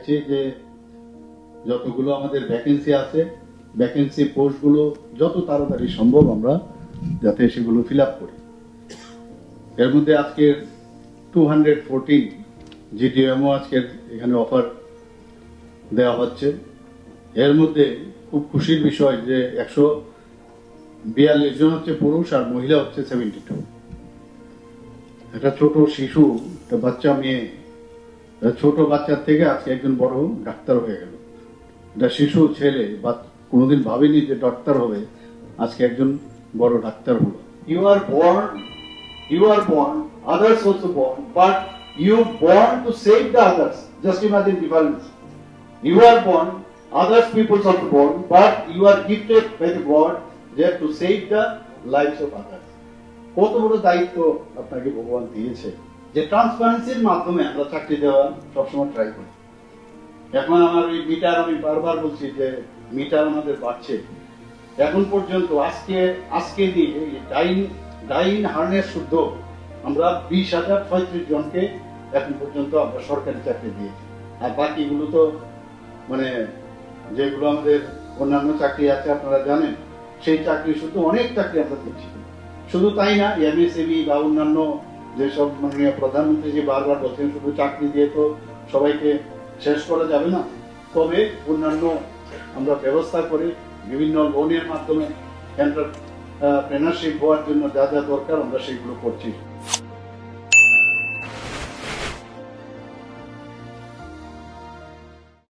চাইছি যে যতগুলো আমাদের ভ্যাকেন্সি আছে ভ্যাকেন্সি পোস্টগুলো যত তাড়াতাড়ি সম্ভব আমরা যাতে সেগুলো ফিল আপ করি। এর মধ্যে আজকের টু হান্ড্রেড ফোরটিন জিটিএমও আজকের এখানে অফার দেওয়া হচ্ছে। এর মধ্যে খুব খুশির বিষয় যে একশো বিয়াল্লিশ জন হচ্ছে পুরুষ আর মহিলা হচ্ছে সেভেন্টি টু একটা ছোট শিশু, একটা বাচ্চা মেয়ে ছোট বাচ্চা থেকে আজকে একজন বড় ডাক্তার হয়ে গেল। এটা শিশু, ছেলে, বা কোনোদিন ভাবিনি যে ডাক্তার হবে, আজকে একজন বড় ডাক্তার হলো। You are born you are born others also born but you born to save the others just imagine difference you are born others peoples also born but you are gifted by the god they to save the lifes of others কত বড় দায়িত্ব আপনাকে ভগবান দিয়েছে। যে ট্রান্সপারেন্সির মাধ্যমে আমরা চাকরি দেওয়া সবসময় ট্রাই করি। এখন আমার ওই মিটার আমি বারবার বলছি যে মিটার আমাদের বাড়ছে। এখন পর্যন্ত আজকে আজকে দিয়ে ডাইন ডাইন হার্নের শুদ্ধ, আমরা বিশ হাজার ছয়ত্রিশ জনকে এখন পর্যন্ত আমরা সরকারি চাকরি দিয়েছি। আর বাকিগুলো তো মানে যেগুলো আমাদের অন্যান্য চাকরি আছে আপনারা জানেন, সেই চাকরি শুধু অনেক চাকরি আমরা দিচ্ছি শুধু তাই না এমএসএবি বা অন্যান্য যেসব মাননীয় প্রধানমন্ত্রী যে বারবার বলছেন, শুধু চাকরি দিয়ে তো সবাইকে শেষ করা যাবে না, তবে অন্যান্য আমরা ব্যবস্থা করি বিভিন্ন লোনের মাধ্যমে এন্টারপ্রেনারশিপ হওয়ার জন্য যা যা দরকার আমরা সেগুলো করছি।